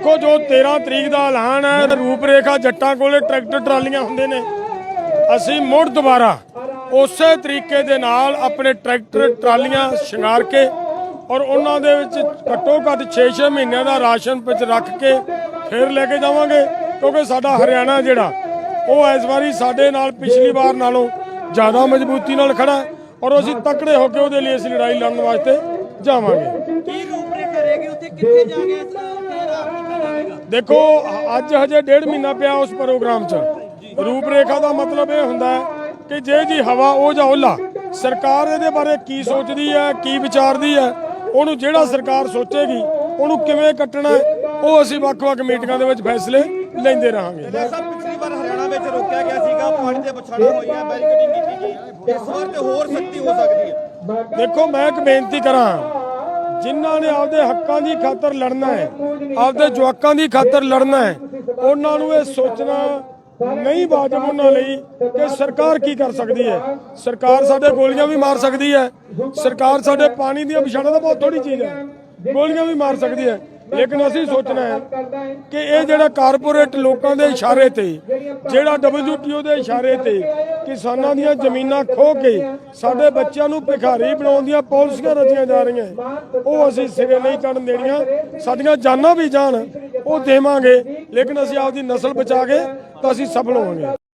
ਦੇਖੋ ਜੋ 13 ਤਰੀਕ ਦਾ ਐਲਾਨ ਹੈ ਰੂਪਰੇਖਾ ਜੱਟਾਂ ਕੋਲੇ ਟਰੈਕਟਰ ਟਰਾਲੀਆਂ ਹੁੰਦੇ ਨੇ। ਅਸੀਂ ਮੁੜ ਦੁਬਾਰਾ ਉਸੇ ਤਰੀਕੇ ਦੇ ਨਾਲ ਆਪਣੇ ਟਰੈਕਟਰ ਟਰਾਲੀਆਂ ਸ਼ਿੰਗਾਰ ਕੇ ਔਰ ਉਹਨਾਂ ਦੇ ਵਿੱਚ ਘੱਟੋ ਘੱਟ 6-6 ਮਹੀਨਿਆਂ ਦਾ ਰਾਸ਼ਨ ਵਿੱਚ ਰੱਖ ਕੇ ਫਿਰ ਲੈ ਕੇ ਜਾਵਾਂਗੇ, ਕਿਉਂਕਿ ਸਾਡਾ ਹਰਿਆਣਾ ਜਿਹੜਾ, ਉਹ ਇਸ ਵਾਰੀ ਸਾਡੇ ਨਾਲ ਪਿਛਲੀ ਵਾਰ ਨਾਲੋਂ ਜ਼ਿਆਦਾ ਮਜ਼ਬੂਤੀ ਨਾਲ ਖੜਾ ਔਰ ਅਸੀਂ ਤਕੜੇ ਹੋ ਕੇ ਉਹਦੇ ਲਈ ਅਸੀਂ ਲੜਾਈ ਲੜਨ ਵਾਸਤੇ ਜਾਵਾਂਗੇ। ਕੀ ਰੂਪਰੇਖਾ ਰਹੇਗੀ ਉੱਥੇ ਕਿੱਥੇ ਜਾ ਦੇਖੋ ਅੱਜ ਹਜੇ ਡੇਢ ਮਹੀਨਾ ਪਿਆ ਉਸ ਪ੍ਰੋਗਰਾਮ 'ਚ। ਰੂਪਰੇਖਾ ਦਾ ਮਤਲਬ ਇਹ ਹੁੰਦਾ ਹੈ ਕਿ ਜੇ ਜੀ ਹਵਾ ਉਹ ਜਾਂ ਓਲਾ ਸਰਕਾਰ ਇਹਦੇ ਬਾਰੇ ਕੀ ਸੋਚਦੀ ਹੈ ਕੀ ਵਿਚਾਰਦੀ ਹੈ ਉਹਨੂੰ ਜਿਹੜਾ ਸਰਕਾਰ ਸੋਚੇਗੀ ਉਹਨੂੰ ਕਿਵੇਂ ਕੱਟਣਾ ਉਹ ਅਸੀਂ ਵੱਖ-ਵੱਖ ਮੀਟਿੰਗਾਂ ਦੇ ਵਿੱਚ ਫੈਸਲੇ ਲੈਂਦੇ ਰਹਾਂਗੇ। ਸਾਹਿਬ ਪਿਛਲੀ ਵਾਰ ਹਰਿਆਣਾ ਵਿੱਚ ਰੋਕਿਆ ਗਿਆ ਸੀਗਾ ਪਾਣੀ ਦੇ ਪਛਾਣਾਂ ਹੋਈਆਂ ਬੈਰੀਕੇਡਿੰਗ ਕੀਤੀ ਗਈ। ਇਸ ਵਾਰ ਤੇ ਹੋਰ ਸਖਤੀ ਹੋ ਸਕਦੀ ਹੈ। ਦੇਖੋ ਮੈਂ ਇੱਕ ਬੇਨਤੀ ਕਰਾਂ ਜਿਨ੍ਹਾਂ ਨੇ ਆਪਦੇ ਹੱਕਾਂ ਦੀ ਖਾਤਰ ਲੜਨਾ ਹੈ, ਆਪਦੇ ਜਵਾਕਾਂ ਦੀ ਖਾਤਰ ਲੜਨਾ ਹੈ, ਉਹਨਾਂ ਨੂੰ ਇਹ ਸੋਚਣਾ ਨਹੀਂ ਵਾਜਬ ਉਹਨਾਂ ਲਈ ਕਿ ਸਰਕਾਰ ਕੀ ਕਰ ਸਕਦੀ ਹੈ। ਸਰਕਾਰ ਸਾਡੇ ਗੋਲੀਆਂ ਵੀ ਮਾਰ ਸਕਦੀ ਹੈ। ਸਰਕਾਰ ਸਾਡੇ ਪਾਣੀ ਦੀਆਂ ਵਿਛਾੜਾਂ ਤਾਂ ਬਹੁਤ ਥੋੜੀ ਚੀਜ਼ ਹੈ। ਗੋਲੀਆਂ ਵੀ ਮਾਰ ਸਕਦੀ ਹੈ। ਲੇਕਿਨ ਅਸੀਂ ਸੋਚਣਾ ਹੈ ਕਿ ਇਹ ਜਿਹੜਾ ਕਾਰਪੋਰੇਟ ਲੋਕਾਂ ਦੇ ਇਸ਼ਾਰੇ ਤੇ, ਜਿਹੜਾ WTO ਦੇ ਇਸ਼ਾਰੇ ਤੇ ਕਿਸਾਨਾਂ ਦੀਆਂ ਜ਼ਮੀਨਾਂ ਖੋ ਕੇ ਸਾਡੇ ਬੱਚਿਆਂ ਨੂੰ ਭਿਖਾਰੀ ਬਣਾਉਣ ਦੀਆਂ ਪਾਲਿਸੀਆਂ ਰਚੀਆਂ ਜਾ ਰਹੀਆਂ। ਉਹ ਅਸੀਂ ਸਿਰੇ ਨਹੀਂ ਕੱਢਣ ਦੇਣੀਆਂ। ਸਾਡੀਆਂ ਜਾਨਾਂ ਵੀ ਜਾਣ, ਉਹ ਦੇਵਾਂਗੇ। ਲੇਕਿਨ ਅਸੀਂ ਆਪਦੀ ਨਸਲ ਬਚਾ ਕੇ ਤਾਂ ਅਸੀਂ ਸਫਲ ਹੋਵਾਂਗੇ।